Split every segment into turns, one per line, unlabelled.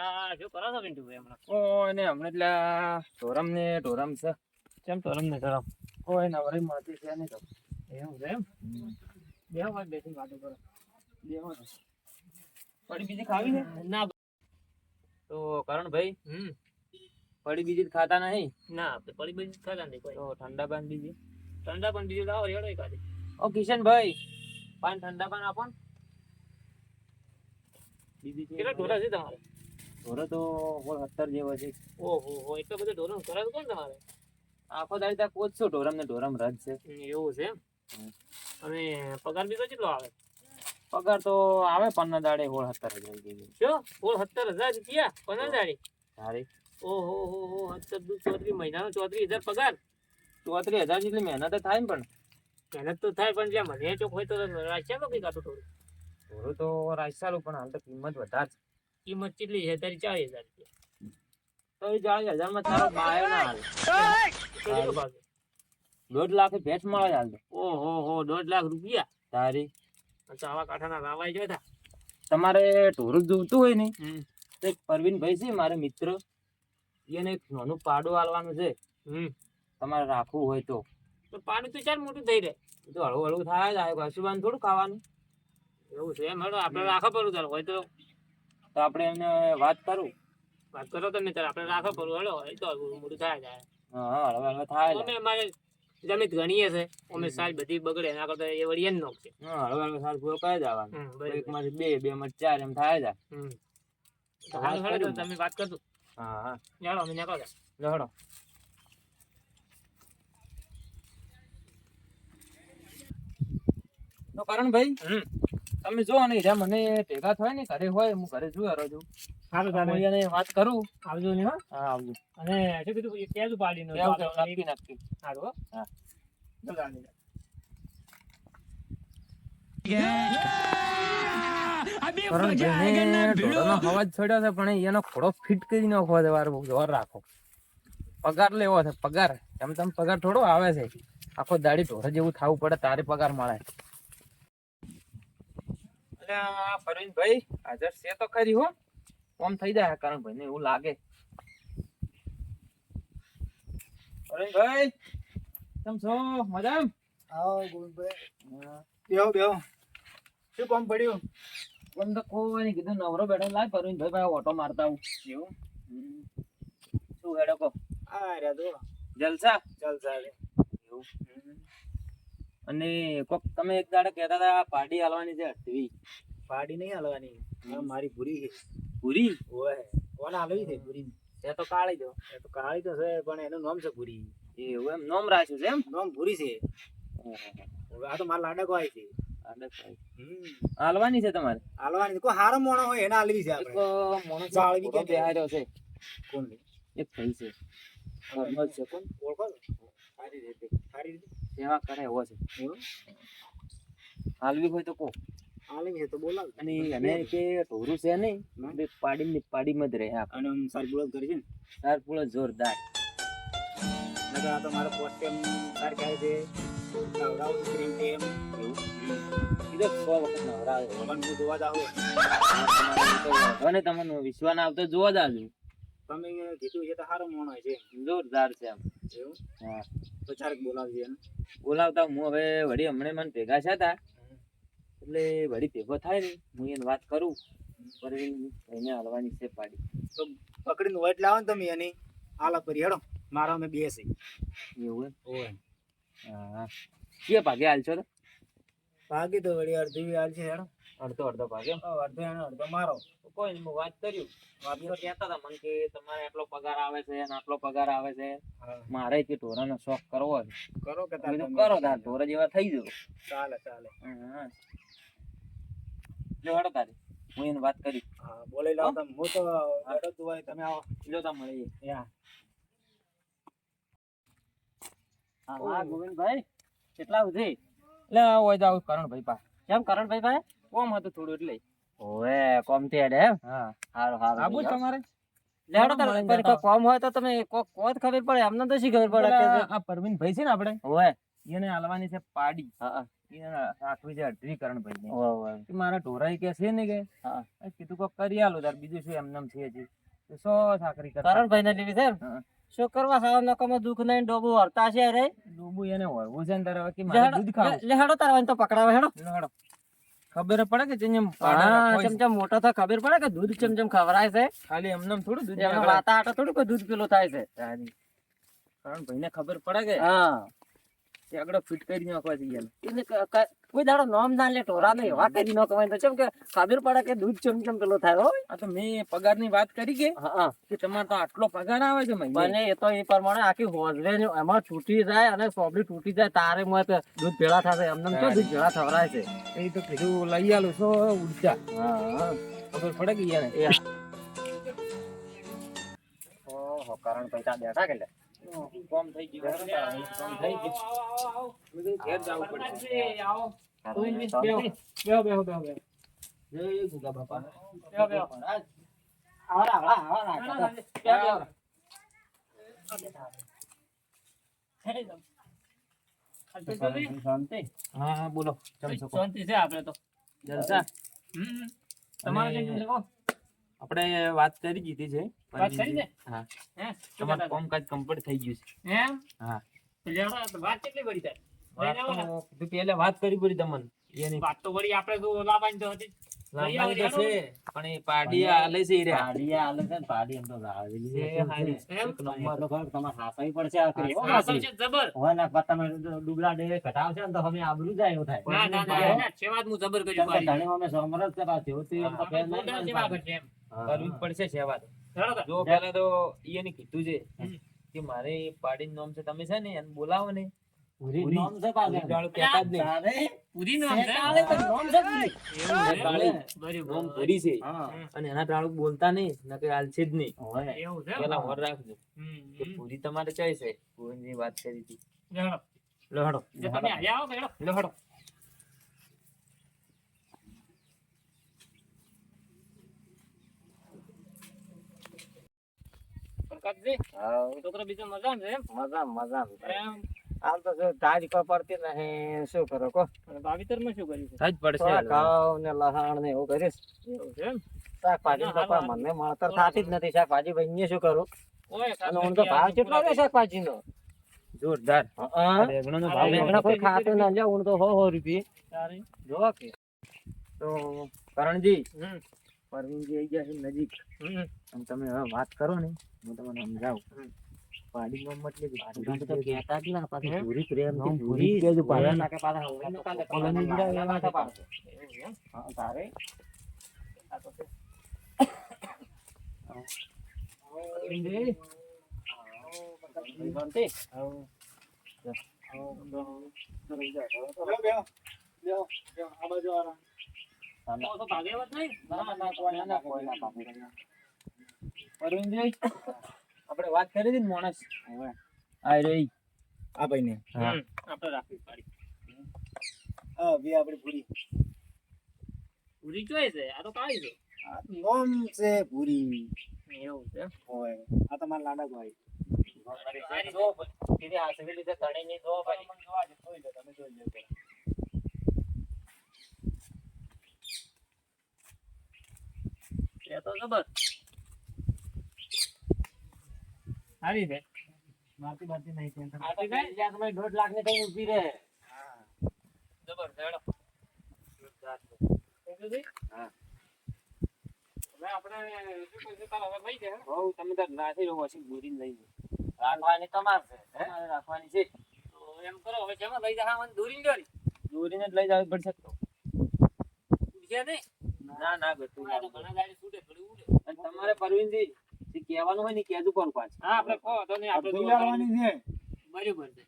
એટલે શું કરો છો પિન્ટુભાઈ હમણાં?
કોઈ ને હમણાં એટલે ઢોરમ ને ઢોરમ? છે
કેમ
મળતી તો
એવું એમ? બે વાર બેસી વાતો કરો.
પડી બીજી ખાવી છે?
ના.
તો કરણભાઈ
હમ.
પડી બીજી ખાતા નહીં?
ના આપણે પડી બધી ખાતા નહીં કોઈ.
તો ઠંડા પાન બીજી?
ઠંડા પણ બીજું લાવો રેડો એકાદી.
ઓ કિશનભાઈ પાન ઠંડા પાન આપો ને. બીજી
કેટલા ઢોરા છે તમારે?
ઢોરો તો હોળ સત્તર જેવો છે.
ઓહો હો એટલો બધો ઢોરો કરે કોણ તમારે
આખો દાડી ત્યાં કોચ છો ઢોરમ ને ઢોરમ રજ છે.
એવું છે અને પગાર બીજો કેટલો આવે?
પગાર તો આવે પંદર દાડે હોળ સત્તર હજાર જેવી.
શું? હોળ સત્તર હજાર રૂપિયા? પંદર દાડે?
સારી
ઓહો હો હો સત્તર દુ ચોત્રીસ મહિનાનો ચોત્રીસ હજાર પગાર?
ચોત્રીસ હજાર જેટલી મહેનત થાય ને પણ.
મહેનત તો થાય પણ જ્યાં મને ચોક હોય તો રાખ્યા કઈ કાઢું થોડું.
થોડું તો રાઈસાલું પણ હાલ તો કિંમત વધારે છે.
કિંમત કેટલી છે? તારી ચાલીસ હજાર
ચાલીસ હજારમાં તારો ના હાલે? દોઢ લાખ ભેટ મળે હાલ.
ઓહો હો દોઢ લાખ રૂપિયા?
તારી.
ચાવા આવા કાંઠાના રાવાઈ જોયા હતા
તમારે ઢોરું જોવતું હોય ને તો એક પરવીનભાઈ છે મારે મિત્ર. એને એક નાનું પાડું આલવાનું છે.
હમ.
તમારે રાખવું હોય તો.
તો પાણી તો ચાલ મોટું થઈ રહે
તો હળવું હળવું થાય જ આવે કશું થોડું ખાવાનું.
એવું છે એમ હેડો આપણે રાખવા પડું તાર હોય તો.
તો આપણે એમને વાત કરું?
વાત કરો તમે તાર આપણે રાખો પર હળો એ તો મોટું થાય જાય.
હા હવે હવે થાય
અમે અમારે જમીન ગણીએ છે અમે સાલ બધી બગડે એના કરતા એ વળી એમ નોક છે.
હા હવે હવે સાલ પૂરો કરી જવાનું એક માંથી બે બે માં ચાર એમ થાય જ.
હમ.
તો
હાલો
વાત
હેડો તમે વાત કરજો.
હા હા.
હેડો અમે નીકળો
લહડો તો કરણભાઈ
હમ.
તમે જો ને હીરા મને ભેગા થાય ને ઘરે હોય હું ઘરે જોયા છું.
સારું
હું એને વાત કરું.
આવજો ને હા.
આવજો.
અને શું કીધું એ
પાડી નો. નક્કી નક્કી.
સારું હા.
રાખો. પગાર લેવો છે પગાર. એમ તમ પગાર થોડો આવે છે. આખો દાડી ઢોર જેવું થવું પડે તારે પગાર મળે. આ પરવીનભાઈ હાજર છે તો ખરી હો. કોમ થઈ જાય કરણભાઈ ને એવું લાગે. પરવીનભાઈ કેમ છો? મજામ?
આવો ગોવિંદભાઈ. બેહો બેહો. શું કામ પડ્યું?
કોમ તો કોઈ કીધું નવરો બેઠો લાય પરવીનભાઈ ભાઈ ઓટો મારતા આવું.
એવું.
શું હેડો કો
આ રહ્યા તો.
જલસા?
જલસા ચાલે
અને કોક તમે એક દાડે કહેતા હતા પાર્ટી હાલવાની છે અઠવી
પાડી નહીં હાલવાની. મારી ભૂરી છે.
પૂરી
ઓય કોને હાલવી છે ભૂરી
એ તો કાળી દો
એ તો કાળી તો છે પણ એનું નામ છે ભૂરી.
એવું એમ? નામ રાખ્યું છે એમ?
નામ ભૂરી છે. આ તો મારા લાડકો આવી છે.
હાલવાની છે તમારે?
હાલવાની. કોઈ હારો મોણો હોય એને હાલવી છે આપણે.
માણસ
જાળવી કે
બેહાર્યો છે.
કોણ?
એક થઈ છે. કોણ
ઓળખો
સારી રીતે
સારી રીતે.
સેવા કરે એવો છે. હાલવી હોય તો કો
હાલવી તો બોલાવ
અને એને કે ઢોરું છે નહીં બે પાડી પાડીમાં જ રહે
અને સાર સારી કરી છે ને?
તાર પૂરો જોરદાર.
નકર આ તો મારો પોસ્ટેમ સાર કહે છે. નવરાવ સ્ક્રીન ટેમ
કીધો સો વખત નવરાવે.
પણ હું જોવા જાઉં
અને તમને વિશ્વાસ ના આવતો જોવા જ આવ્યું
તમે કીધું છે તો સારો મોણો છે
જોરદાર છે આમ
એવું?
હા.
તો ચારક બોલાવજે એને.
બોલાવતા હું હવે વળી હમણાં મને ભેગા છે તા. એટલે વળી ભેગો થાય ને હું એને વાત કરું. પરવીન એને હાલવાની છે પાડી.
તો પકડીને વાઈટ લાવો ને તમે એની. આલા પરી હેડો. મારા અમે બેસી
એવું
હોય
હા કે ભાગે હાલશો તો?
ભાગી તો વળી અડધી હાલ છે હેડો.
અડધો અડધો ભાગ એમ?
અડધો એનો અડધો મારો.
કોઈ નહીં હું વાત કર્યું વાત તો કહેતા હતા મને કે તમારે આટલો પગાર આવે છે અને આટલો પગાર આવે છે. મારે કે ઢોરાનો શોખ કરવો છે.
કરો કે
તમે કરો તાર ઢોરા જેવા થઈ જવું
ચાલે ચાલે.
જો હડો તારે. હું એને વાત કરી.
હા બોલે લાવ તમે. હું તો હડો હોય તમે આવો.
જો તા મળીએ. હા હા ગોવિંદભાઈ. કેટલા સુધી? એટલે હોય જાવ કરણભાઈ પાસે. કેમ કરણભાઈ પાસે? કોમ હતું થોડું એટલે. ઓએ કોમથી હેડે એમ? હા. હારું હારું.
આબુ તમારે?
લેડો તો કોઈ કોમ હોય તો તમે કોક કોત ખબર પડે અમને તો શી ખબર પડે કે
આ પરવીન ભાઈ છે ને આપણે?
ઓએ એને હાલવાની છે પાડી.
હા
રાખવી છે અઢળીકરણ ભાઈ ને કે મારા ઢોરાઈ કે છે ને કે
હા.
કીધું કોક કરી આલો તાર બીજું શું એમનેમ છે હજી. સો સાકરી કરણ
ભાઈ ને છે શું કરવા સાવ નકામાં દુઃખ નહીં ડોબુ હરતા છે રે
ડોબુ એને છે ને તારે કે મારે દૂધ ખાવું.
લે હેડો તારા તો પકડાવે હેડો.
હેડો. ખબર પડે કે
ચમચમ ચમચમ મોટો થાય ખબર પડે કે દૂધ ચમચમ ખવરાય છે?
ખાલી એમને થોડું દૂધ
એમાં વાતા આટો થોડું કોઈ દૂધ પેલો થાય છે.
કારણ ભાઈને ખબર પડે કે
હા.
એ આગળ ફિટ કરી નાખવા જોઈએ
એને ક- ક- કોઈ દાડો નોમ ના લે ટોરા ને એવા કરી નો કમાય તો ચમ કે ખબર પડે કે દૂધ ચમચમ પેલો થાય હોય
આ તો મેં પગારની વાત કરી કે?
હા.
કે તમારે તો આટલો પગાર આવે છે
બને એ તો એ પ્રમાણે આખી હોજવે ને એમાં તૂટી જાય અને સોબડી તૂટી જાય તારે મત દૂધ ભેળા થશે એમને તો દૂધ ભેળા થવરાય છે.
એ તો કીધું લઈ આલું છો ઉડતા
હા
ખબર પડે કે યાર
કરણ પૈસા બેઠા કે
કોમ?
આપણે
વાત કરી દીધી છે
વાત કરી દે
હા
હે?
તમારું કામકાજ કમ્પ્લીટ થઈ ગયું છે
એમ?
હા
તો તો વાત કેટલી બધી થાય?
વાત વાત કરી પડી તમને એની
વાત તો વળી આપણે તો લાવવાની તો હતી
પણ એ પાડી આલે છે ઈ
પાડી આલે છે પાડી એમ તો લાવેલી છે.
એ હારી.
એમ?
એક નંબર.
તમારે હાંસવી પડશે આખરી. હો,
આ છે જબર
હોય ને પણ તમે ડુબલા ડે ઘટાવશે ને તો અમે આબરૂ જાય એવું થાય
ના ના ના ના, સેવા જ હું જબર કર્યું પાડી.
ધણી અમે સમરસ. એમ તો ફેર નહીં પડે.
કરવી પડશે. જો પેલા તો ઈને કીધું છે કે મારે પાડી નામ છે તમે છે ને એને બોલાવો ને.
પૂરી. છે
નામ છે?
છે.
નામ છે અને એના ટાળું બોલતા નહીં નકર હાલશે જ નહીં.
એવું છે?
પેલા વર રાખજો. કે પૂરી તમારે ચાલશે છે? પૂરીની વાત કરી હતી.
ચાલો.
લો
તમે અહીંયા આવો તો છોકરો બીજો મજામાં છે
મજામાં, મજામાં. તો જો તારીખો પડતી નહીં શું કરો કો
અને શું કર્યું છે?
જ પડશે
ઘઉં ને લહાણ ને એવું કરીશ.
એવું છે એમ?
શાકભાજી તો મને મળતર થતી જ નથી. શાકભાજી ભાઈ શું કરું? અને હું તો ભાવ કેટલો છે શાકભાજી નો
જોરદાર. રેગણાનો ભાવ
રીંગણા કોઈ ખાતું ના લ્યો હું તો હો હો રૂપિયે
તારી.
જો કે.
તો કરણજી
હમ,
પરવીનજી આવી ગયા છે નજીક
હમ.
અને તમે હવે વાત કરો ને હું તમને સમજાવું પાડી નો મતલબ
પાડી તો કહેતા જ ના પાછી? પૂરી પ્રેમથી
પૂરી
હોય કાલે
કોલોની જાય એવા
પાડશે.
એવું છે એમ?
હા, તારે
આ તો
પરવીનજી.
ના, ના, કોઈ ના, કોઈ ના પાડે.
પરવીનજી આપણે વાત કરી હતી માણસ? આ રહી.
આ ભાઈને.
હા.
હમ, આપણે રાખવી પાડી.
હા બી આપણી પૂરી
પૂરી ચોય છે? આ તો કાળી છે.
આ નોમ છે પૂરી
એવું છે?
હોય. આ તમારા લાડા ભાઈ. જો સીધી હાથવેલી છે તળીની જો ભાઈ. જોઈ લો તમે જોઈ લો
એ તો જબર સારી છે.
મારતી મારતી નહીં ટેન્શન
આ તો કઈ?
જ્યાં તમે દોઢ લાખ ને કઈ ઊભી રહે.
જબર હેડો.
હા.
આપણે શું કહીશું તારે હવે લઈ જાય
બહુ તમે તાર નાસી રહ્યો પછી બોરી લઈ
રાખવાની તમાર છે
રાખવાની છે.
તો એમ કરો હવે જેમાં લઈ જાય મને દોરી. લ્યો
દોરીને જ લઈ જવી પડશે
ઉડશે નહીં?
ના ના ગતું
ઘણા ગાડી છૂટે.
તમારે પરવીનજી જે કહેવાનું હોય ને કહેજો કોણ પાછું.
હા આપણે કહો તો નહીં આપણે તો
છે.
બરાબર છે.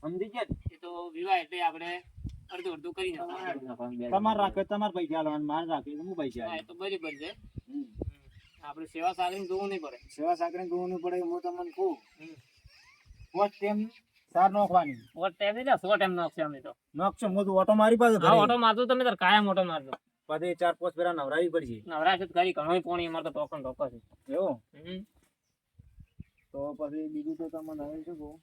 સમજી ગયા
એ તો વિવાહ એટલે આપણે અડધું અડધું કરી નાખવાનું.
તમારે રાખે તમારે પૈસા આલવાના મારે રાખે હું પૈસા
હા એ તો બરાબર છે. આપણે સેવા સાગરી જોવું નહીં પડે.
સેવા સાકરી જોવું નહીં પડે હું તમને કહું.
હમ.
ટાઈમ ટેમ સાર નોખવાની.
ઓટ ટાઈમ નહીં સો ટાઈમ નોખશે અમે તો.
નોખશો હું તો ઓટો મારી પાસે
હા ઓટો મારજો તમે તાર કાયમ ઓટો મારજો.
પછી ચાર પાંચ પેરા નવરાવી પડશે.
નવરાશે તો કરી ઘણો પોણી અમારે તો ટોકન ટોકન છે.
એવું? તો પછી બીજું તો તમને હવે શું કહું?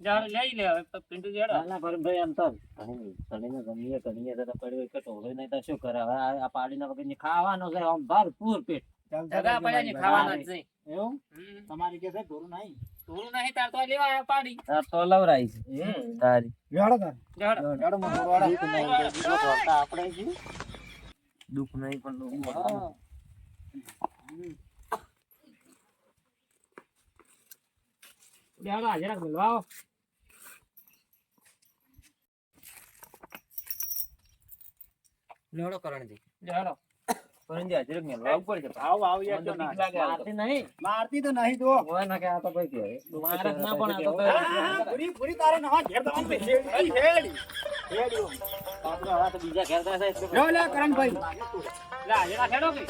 જાડો લઈ લે હવે પિન્ટુ જાડો.
ના, ના, પરમભાઈ એમ તો ઘણી- ગમીએ, ગમીએ તો પડ્યું કે નહીં તો શું કરે? હવે આ- આ પાડીના વગરની ખાવાનું છે આમ ભરપૂર પેટ.
જગા પડ્યા છે ખાવાના જ
એવું? તમારી કે છે ઢોરું નહીં?
થોડું નહીં તાર તો લેવા આવ્યા પાડી.
તાર તો લવરાઈ છે. તારી.
જાડો
દૂધ નહીં, બીજો આપણે છીએ.
દુઃખ નહીં પણ.
જાડો હાજર રાખ બોલવા આવો
લેવડો કરણજી
જાડો
કરણજી હાજર મેલવા ઉપર છે
આવો આવો
મને તો બીક લાગે આ તો.
મારતી નહીં.
મારતી તો નહીં તો.
હોય ને કે આ તો કોઈ કે
મારે ના પણ આ તો
પૂરી પૂરી તારે નવા ઘેર દવાનું છે. હેડી,
ભઈ. હાજર રાખ.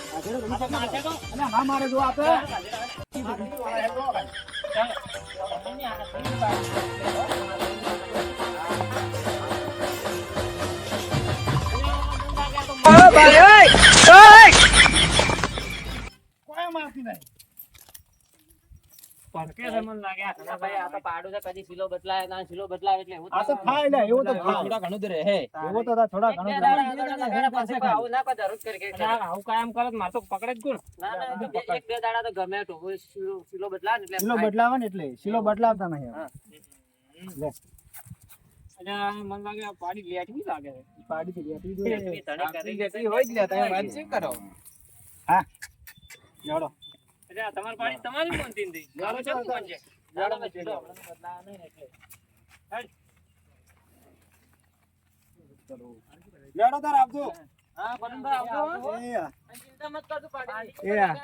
કોઈ માફી નહીં. બદલાવે ને એટલે શીલો બદલાવતા નહીં
મને લાગે પાડી લેટવી લાગે.
પાડી
કરી
હોય જ લેતા તમે વાત શું કરો?
જાડો.
તમારી પાડી તમારી કોણ તીન મારો છે કોણ છે
દાડા માં સિલો નહીં એટલે.
જાડો તાર આપજો.
હા પરમભાઈ આવજો હો.
એ હા.
અને ચિંતા મત કરજો પાડી
એ હા.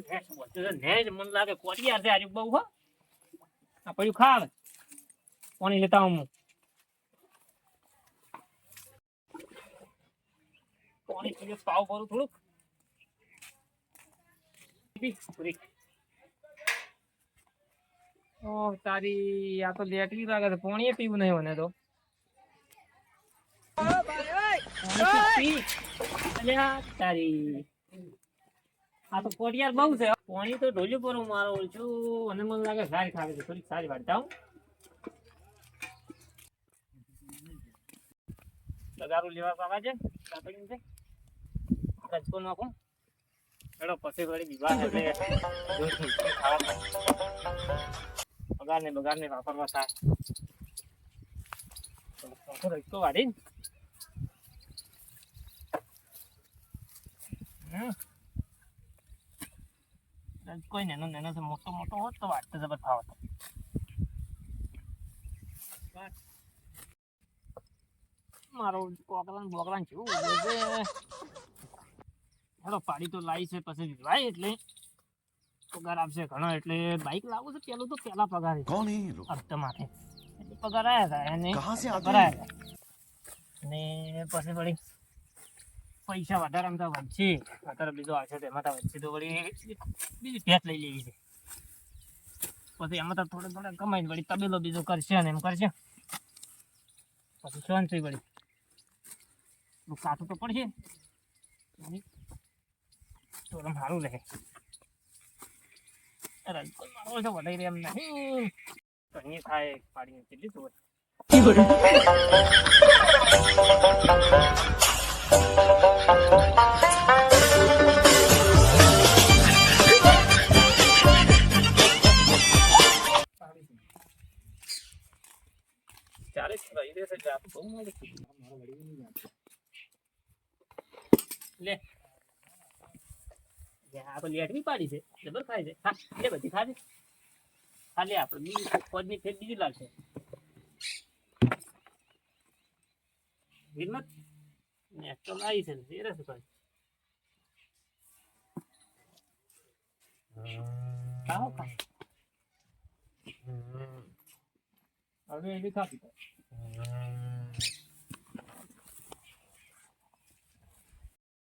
ભેંસ બોલતો છે, ને જ મને લાગે છે આજે બહુ હો આ પડ્યું ખાવ પાણી લેતા હું. પાણી પાવ ભરું થોડુંક પી, તારી આ તો લેટવી લાગે પાણી પીવું નહીં મને તો. આ તો કોટિયાર બહુ છે. પાણી તો ઢોલ્યું પર મારો છું. અને મને લાગે સારી ખાવે છે. થોડીક સારી વાત જાઉં. લગારું લેવા કાપડીને છે. રજકો નાખું હેડો પછી વળી વિવાહ એટલે. પગાર ને બગાર ને વાપરવા થાય તો રજકો વાળી ને. કોઈ નેનો નેનો છે મોટો મોટો હોત તો વાત તો બધા ફાવત મારો કેવું બોલે છે હેલો પાડી તો લાવી છે પછી ભાઈ એટલે. પગાર આપશે ઘણો એટલે બાઈક લાવું છે પેલું તો પેલા પગાર.
કોણ હે એ લોકો
હપ્તા પગાર આયા હતા એને
કહા
પગાર આયા હતા ને પછી વળી પૈસા વધારે તો વધશે. વધારે બીજો આવશે તો એમાં તો વધશે તો વળી બીજી ભેટ લઈ લેવી છે. પછી એમાં તો થોડે થોડે કમાઈને વળી તબેલો બીજો કરશે ને એમ કરશે. પછી શાંતિ વળી. કાઠું તો પડશે. વળી તો આમ સારું રહે અરે કોઈ મારો છે વધારે રહે એમ નહીં તો અહીં થાય પાડીને કેટલી તો ચાલે છે ભાઈ રહેશે એટલે આપણે બહુ મોડું થઈ ગયું. લે લે, આ તો લેટવી પાડી છે જબર ખાય છે. હા લે બધી ખાધી ખાલી આપણે બીજી પદની ફેર બીજી લાગશે હિંમત? ને તો છે એ રહેશે ભાઈ ખાઓ ખાઓ હવે એવી ખાધી.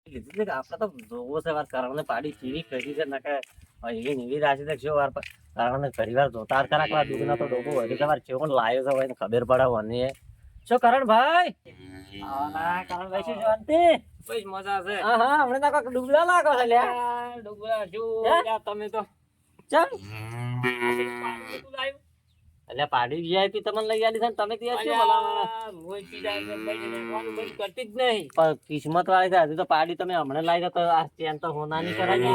કીધું છે આપણે તો જોવો છે વાર કરણને પાડી ચીરી કરી છે નકે એવી નીવી રાશિ તો વાર કરણને ઘણી વાર જોતા કરાક વાર દુગના તો ડોકો વધી વાર ચેવણ લાયો છે હોય ખબર પડે છો શું કરણ ભાઈ? હા કરણ ભાઈ શું શાંતિ
બસ મજા છે.
હા હા હમણાં તો ડૂબલા લાગો છે લ્યા.
તમે તો.
ચાલ? એટલે પાડી વીઆઈપી તમને લઈ આલી છે તમે ત્યાં શું
બંધ કરતી જ નહીં.
પણ કિસ્મત વાળી છે હજી તો પાડી તમે હમણાં લાવી તો આ ચેન તો
હોના
નહીં કરાય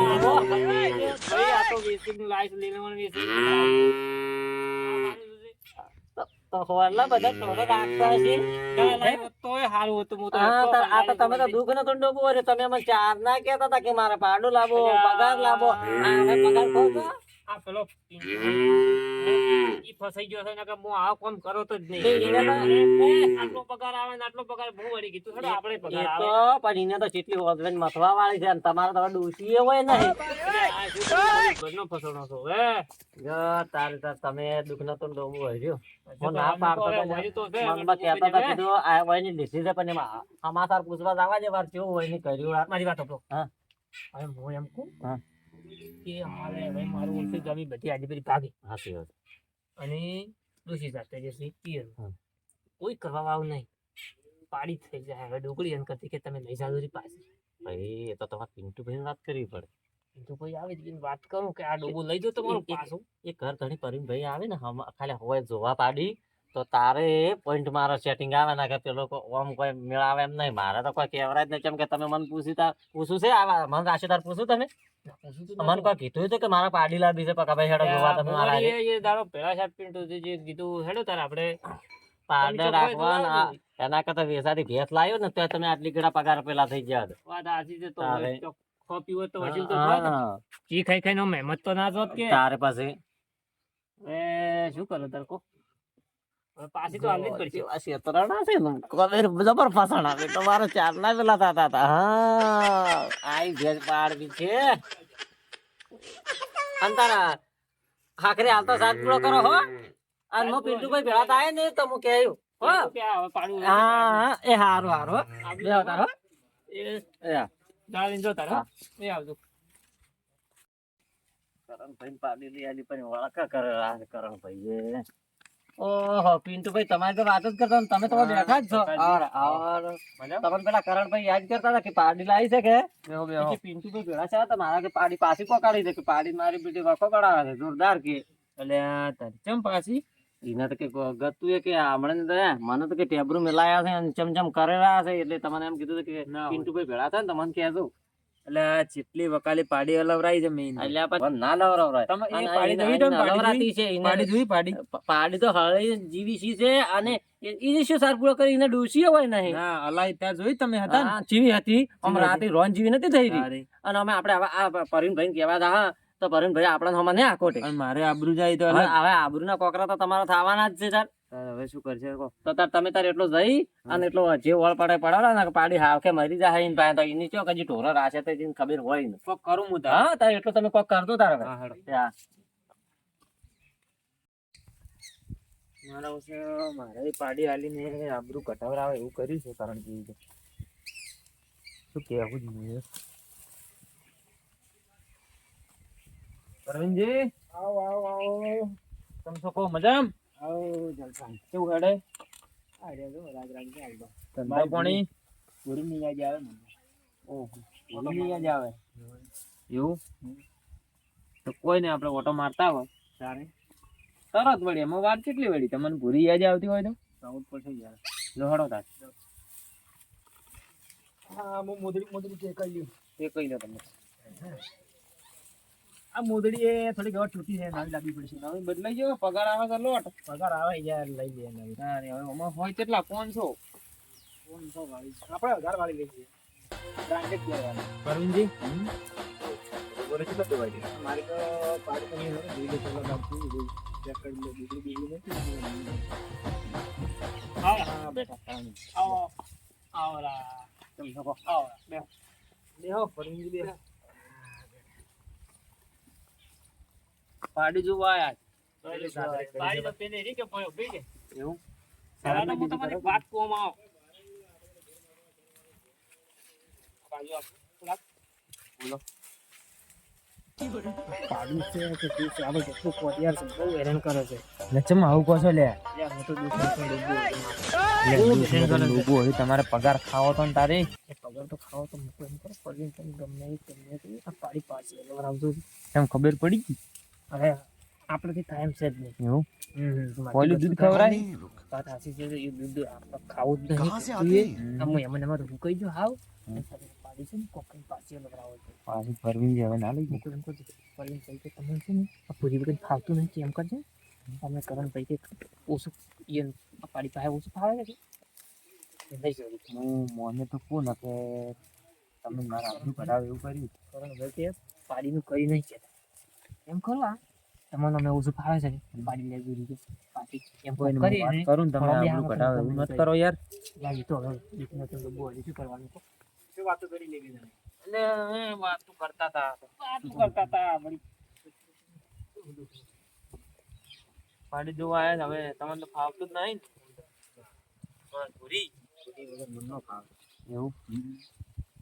હોવાના બધા થોડો રાખતા હશે.
તોય હારું હતું, હું તો
હા
એટલો
તો આ તો તમે તો દુઃખ નતો ડૂબો તમે મને ચાર ના કહેતા હતા કે મારે પાડું લાવો પગાર લાવો. પગાર છો?
આ પેલો ઈ ફસાઈ ગયો છે નકર હું આ કામ કરો તો જ નહીં.
તે તો-
આટલો પગાર આવે ને આટલો પગાર બહુ વળી કીધું હેડો આપણે પગાર આવે.
તો પણ એને તો જેટલી હસબન્ડ મથવા વાળી છે અને તમારે તો ડૂસી હોય નહીં.
ઘરનો ફસાણો છો, હે?
જો તારે તાર તમે દુઃખ નતો ડૂબવું હોય રહ્યો હું
તો
ના પાડતો
તો
તો
તો
મનમાં કહેતા હતા કીધું આ વયની લીધી છે પણ એમાં સમાચાર પૂછવા જવા જે વાર કેવું હોયની કર્યું
મારી વાત હતો
હા.
હવે હું એમ કહું
હા.
કે અમારે હવે મારું ઓળખી જમી બધી આજે બધી ભાગી.
હાસી વાત.
અને ડોશી સાથે જે પિયર કોઈ કરવા વાળું નહીં. પાડી થઈ જાય. હવે ડોકળી એમ કરતી કે તમે લઈ જાઓ પાસે.
ભાઈ એ તો તમારે પિન્ટુભાઈ વાત કરવી પડે.
પિન્ટુ ભાઈ આવે જ વાત કરું કે આ ડોબો લઈ જાઓ તમારું પાછું.
એ ઘર ધણી પરીને ભાઈ આવે ને ખાલી હોય જોવા પાડી. તો તારે પોઈન્ટ મારો સેટિંગ આવે ને કે તે લોકો ઓમ કોઈ મેળાવે એમ નહીં. મારે તો કોઈ કહેવરાય જ નહીં. કેમ કે તમે મને પૂછી તા પૂછું છે? આવા મને રાશિદાર પૂછું તમે? મને કોઈ કીધું હતું કે મારા પાડી લાવી છે પકા ભાઈ હેડો જોવા તમે મારા
એ- દાડો પહેલા શાર્ટ પેન્ટ જે કીધું હેડો તારે આપણે.
પાડે રાખવાના. એના કરતા વેસાથી ભેસ લાવ્યો ને તો તમે આટલી ઘણા પગાર પેલા થઈ ગયા.
વાત આજી છે તો
તારે.
હવે તો વસીલ તો જી ખાઈ નો મહેમત તો ના જોત કે.
તારે પાસે
એ શું કરો તાર કો? પાછી તો હાલવી જ પડશે
જેવા શેતરણા છે ને, કબીર જબર ફસાણ આપે. તમારે ચારના પેલા થતા હતા. હા, આઈ ભેંસ પાડવી છે. અને ખાખરે હાલતો સાત પૂરો કરો હો અને હું પિન્ટુભાઈ ભેળા થાય ને તો હું કહ્યું હો
કે આ હવે પાડું
એ હારું હારું તાર.
એ જો તાર એ આવજો
લઈ આલી પણ વળકા કરે કરણ કરણભાઈએ. ઓહો પિન્ટુભાઈ તમારી તો વાત જ કરતા તમે તો બેઠા જ છો. આર, આર. તમને પેલા કરણભાઈ યાદ કરતા હતા કે પાડી લાવી છે કે? પિન્ટુભાઈ ભેળા છે તો મારા કે પાડી પાછી પકાડી છે કે પાડી મારી બીટી વખો પડાવે છે. જોરદાર કે.
એટલે તારી ચમ પાછી?
એના તો કે ગતું એ કે હમણાં તો મને તો કે ટેબરું મેલાયા છે અને ચમચમ કરેલા છે. એટલે તમને એમ કીધું કે. પિન્ટુભાઈ ભેળા થાય ને તમને કહેજો.
એટલે જેટલી વકાલી પાડી અલવરાઈ છે મેં
એટલે આ ના લવરાવરાય.
તમે એ પાડી જોઈ તમે? પાડી
છે
પાડી જોઈ પાડી.
પાડી તો હળી જીવીસી છે અને એ- શું સાર પૂરો કરી એને ડોસી હોય નહીં
હા અલાઈ ત્યાં જોઈ તમે હતા
જીવી હતી. આમ રાતે રોન જીવી નથી થઈ રહી. અને અમે આપણે આ પરીનભાઈ કહેવા હતા હા તો પરીનભાઈ આપણને હમણાં આકોટે
મારે આબરૂ જાય તો
હવે
આબરૂ
ના આબરૂના કોકરા તો તમારા થવાના જ છે તાર
હવે શું કરશે કો.
તો તાર તમે તાર એટલો જઈ અને એટલો જે વળ પડે પડાવડા ને પાડી હાવખે મરી જાય ને ભાઈ તો એની ચોક હજી ઢોરો રાશે તો એને ખબર હોય ને.
કોક કરું હું
હા તાર એટલો તમે કોક કરતો તાર હવે.
હા. મારા ઉસે મારે પાડી હાલીને આબરૂ કટાવરાવે એવું કર્યું છે કારણ કે શું કહેવું જોઈએ પ્રવીણજી
આવો આવો આવો.
તમે શું કહો મજામ?
આવો જલસા.
કેવું હેડે
આ જો રાજ રાજ ને આવજો
ધંધા પાણી
પૂરી ની યાદ આવે ને.
ઓહો. ઓલી યાદ આવે એવું? તો કોઈ નહીં આપણે ઓટો મારતા હોય?
તારે
તરત વળી એમાં વાર કેટલી વળી? તમને ભૂરી યાદ આવતી હોય તો?
પર થઈ યાર.
લો હડો તાર
હા હું મોદડી મોદડી કે કરી લ્યું.
એ કહી લો તમે
આ મોદડી એ થોડીક ગવર તૂટી છે નવી લાવવી પડશે
નવી બદલાઈ ગયો પગાર આવે તો લોટ
પગાર આવે યાર લઈ લે નવી
તારે હવે આમાં હોય કેટલા પાંચસો
પાંચસો વાળી આપણે હજાર વાળી લઈ લઈએ બ્રાન્ડેડ કહેવાય
પરવીનજી
બોલે કેટલા દેવાય છે મારી તો પાડ કરી હોય બીજું પેલો બાકી ચેક કરી લે બીજું બીજું નથી હા બેટા
આવો આવો રા.
તમે શકો
આવો. બેહો.
બેહો પરવીનજી બેહો
પાડી જોવા આયા
પાડી તો પેલી રહી કે? પોયો ભઈ
એવું
પહેલા હું તમારી વાત કહું આવો. બોલો.
પાડી છે કે શું છે? આપણે કેટલું કોટિયાર છે બહુ હેરાન કરે છે.
લચમ આવું કહો છો લે.
હું તો ડૂબો.
ડૂબો હવે તમારે પગાર ખાવો તો ને તારે?
પગાર તો ખાવો તો મૂકો એમ કરો. તમે ગમે આ પાડી પાછી એટલે આવજો
એમ ખબર પડી ગઈ?
હવે
આપણાથી ટાઈમ છે જ નહીં.
એવું?
હમ.
દૂધ ખવડાય?
વાત સાચી છે એ દૂધ આપણે ખાવું જ નહીં
તમે
આમ એમાં એમાં તો હાવ. પાડી છે ને કોકની પાસે લવડાવો છે.
પાછી ફરવી જાય હવે ના લઈ
મુકુલ એમ કરજો ફરવી કહી કે તમને છે ને આ પૂરી વખત ફાવતું નહીં એમ કરજે. તમે કરણ ભાઈ કે ઓછું ઈયન પાડી પાસે ઓછું ફાવે છે. નહીં જરૂર
હું મોને તો કહું ને કે તમે મારા આબરૂ કરાવે એવું કર્યું.
કરણ ભાઈ કે પાડીનું કરી નહીં છે. એમ ખરું આ તમને અમે ઓછું ફાવે છે. પાડી લેવી રીતે પાછી એમ
કોઈ
કરી
વાત કરું ને તમે
બે
આબરૂ એવું મત કરો યાર.
લાગી તો હવે દીકરીનો તો બહુ હજી શું કરવાનું કહો?
શું વાતો કરી લેવી તમે
એટલે એ તો કરતા હતા.
વાતું કરતા હતા વળી.
પાડી જોવા આયા હવે તમને તો ફાવતું જ નહીં ને. હા, ધૂરી. એવું.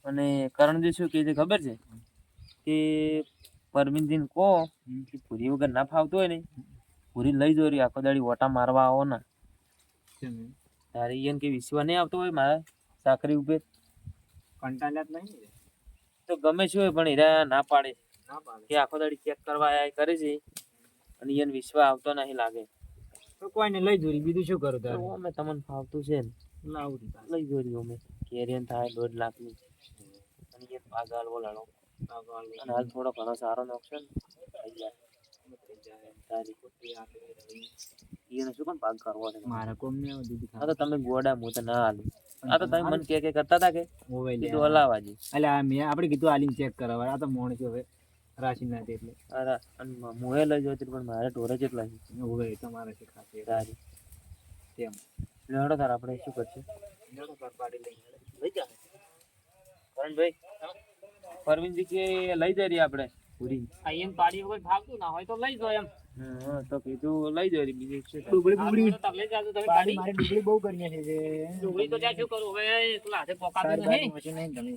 અને કરણજી શું કહે છે ખબર છે? કે પરમીનજીને કહો કે પૂરી વગર ના ફાવતું હોય ને પૂરી લઈ જો આખો દાડી ઓટા મારવા આવો ને. તારે ઈયન કે વિશ્વા નહીં આવતો હોય મારા સાકરી ઉપર?
કંટાળ્યા જ નહીં
તો ગમે શું હોય પણ હીરા ના પાડે. કે આખો દાડી ચેક કરવા આયા કરે છે અને ઈયન વિશ્વા આવતો નહીં લાગે.
તો કોઈને લઈ જોરી બીજું શું કરું તારે?
અમે તમને ફાવતું છે ને.
લાવું
લઈ જોરી અમે. કેરિયન થાય દોઢ લાખની. અને એ ભાગ હાલવો લાડો. અને હાલ થોડો ઘણો સારો નોકશે એને શું પણ ભાગ કરવો છે?
મારા કોમ ને દૂધ
હા તો તમે ગોડા હું તો ના હાલું આ તો તમે મને કે કે કરતા હતા કે?
મોબાઈલ
કીધું હલાવાજી
એટલે આ મેં આપણે કીધું આલીને ચેક કરાવવા. આ તો મોણસ હવે. રાશિ ના એટલે.
અરે અને મોહે લઈ જતી પણ મારે ઢોરે જેટલા છે.
હવે તમારે છે ખાતે એ. તેમ.
લેડો તાર આપણે શું કરશું? લઈ જા. કરણભાઈ. પરવીનજી કે લઈ જઈ રહી આપણે. પૂરી.
અહીંયા પાડી વગર ભાગતું ના હોય તો લઈ જાઓ એમ.
હા તો કીધું લઈ જઈ રહી બીજું છે?
ડુબળી ડુબળી
તમે જાજો તમે
પાડી
પાડી
મારે ડુબળી બહુ કરી છે જે.
ડુંગળી તો ત્યાં શું કરું? હવે એકલા હાથે પોકાતું નહીં.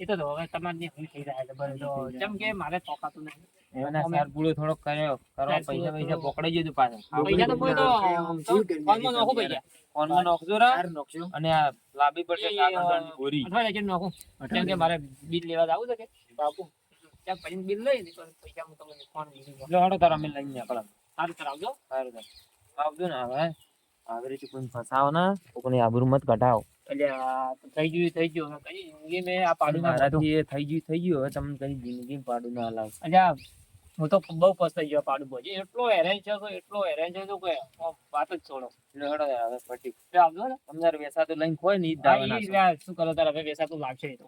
એ તો હવે તમારે થઈ રહ્યા છે? બરાબર તો જેમ કે મારે પોકાતું નહીં.
અને સાર પૂળો થોડોક કર્યો કરવા પૈસા પૈસા પકડાઈ જતું પાછા.
પૈસા તો કોઈ તો
આમ
તો ફોનમાં નાખો પૈસા.
ફોનમાં નોખજો રા? અને આ લાંબી પડશે કાગળ ગોરી
અથવા લેજે નાખું. કેમ કે મારે બિલ લેવા જવું છે કે? બાપુ ત્યાં પછી બિલ લઈ ને પૈસા હું તમને ફોન બીજું
એટલે હડો તાર અમે લઈને નીકળો
સારું કરાવજો
સારું તાર. આવજો ને હવે. આવી રીતે કોઈ ફસાવો ના કોઈની આબરૂ મત કઢાવો.
એટલે થઈ ગયું થઈ ગયું. કઈ જિંદગી મેં આ પાડું
થઈ ગયું થઈ ગયું. હવે તમને કઈ જિંદગી પાડું ના લાવ
હું તો બહુ ફસાઈ ગયો પાડું બોજ એટલો હેરાન છે તો એટલો હેરાન છે તો કે આમ વાત જ છોડો.
એટલે હડો હવે પટી
આવજો ને
તમારે વેસા તો લઈને કોઈ ને ઈ જ
હા,
દાવા
ઈ શું કરો તારે હવે તો લાગશે તો.